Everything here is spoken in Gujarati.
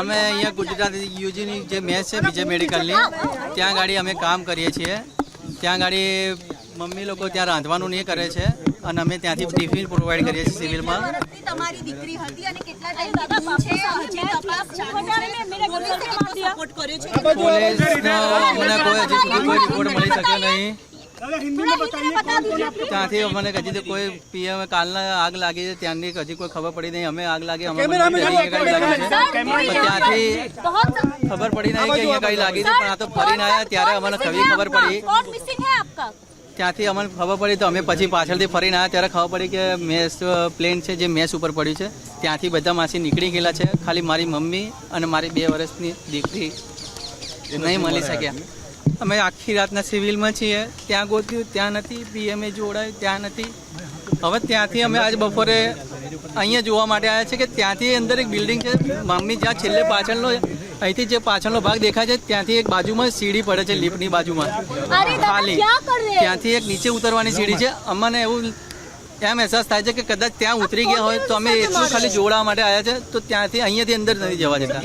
અમે અહીંયા ગુજરાત યુજીની જે મેચ છે બીજે મેડિકલની ત્યાં ગાડી અમે કામ કરીએ છીએ. ત્યાં ગાડી મમ્મી લોકો ત્યાં રાંધવાનું નહીં કરે છે અને અમે ત્યાંથી ટિફિન પ્રોવાઈડ કરીએ છીએ સિવિલમાં. તમારી દીકરી હતી અને કેટલા પોલીસે અમને કોઈ હજી સુધી કોઈ રિપોર્ટ મળી શક્યો નહીં. ત્યાંથી અમને હજી તો કોઈ પીએમ કાલના આગ લાગી છે ત્યાંની હજી કોઈ ખબર પડી નહીં. અમે આગ લાગી અમે ત્યાંથી ખબર પડી નહીં કે અહીંયા કઈ લાગી છે પણ આ તો ફરીને આવ્યા ત્યારે અમને ખબર ખબર પડી. ત્યાંથી અમને ખબર પડી તો અમે પછી પાછળથી ફરીને આવ્યા ત્યારે ખબર પડી કે મેસ પ્લેન છે જે મેસ ઉપર પડ્યું છે. ત્યાંથી બધા માસી નીકળી ગયેલા છે. ખાલી મારી મમ્મી અને મારી બે વર્ષની દીકરી નહીં મળી શક્યા. અમે આખી રાતના સિવિલમાં છીએ. ત્યાં ગોત્યું ત્યાં નથી. પીએમએ જોડાયું ત્યાં નથી. હવે ત્યાંથી અમે આજ બપોરે અહીંયા જોવા માટે આવ્યા છે કે ત્યાંથી અંદર એક બિલ્ડિંગ છે. મમ્મી જ્યાં છેલ્લે પાછળનો અહીંથી જે પાછળનો ભાગ દેખાય છે ત્યાંથી એક બાજુમાં સીડી પડે છે લિફ્ટની બાજુમાં. ખાલી. ત્યાંથી એક નીચે ઉતરવાની સીડી છે. અમને એવું એમ અહેસાસ થાય છે કે કદાચ ત્યાં ઉતરી ગયા હોય તો અમે એટલું ખાલી જોડાવા માટે આવ્યા છે તો ત્યાંથી અહીંયાથી અંદર નથી જવા દેતા.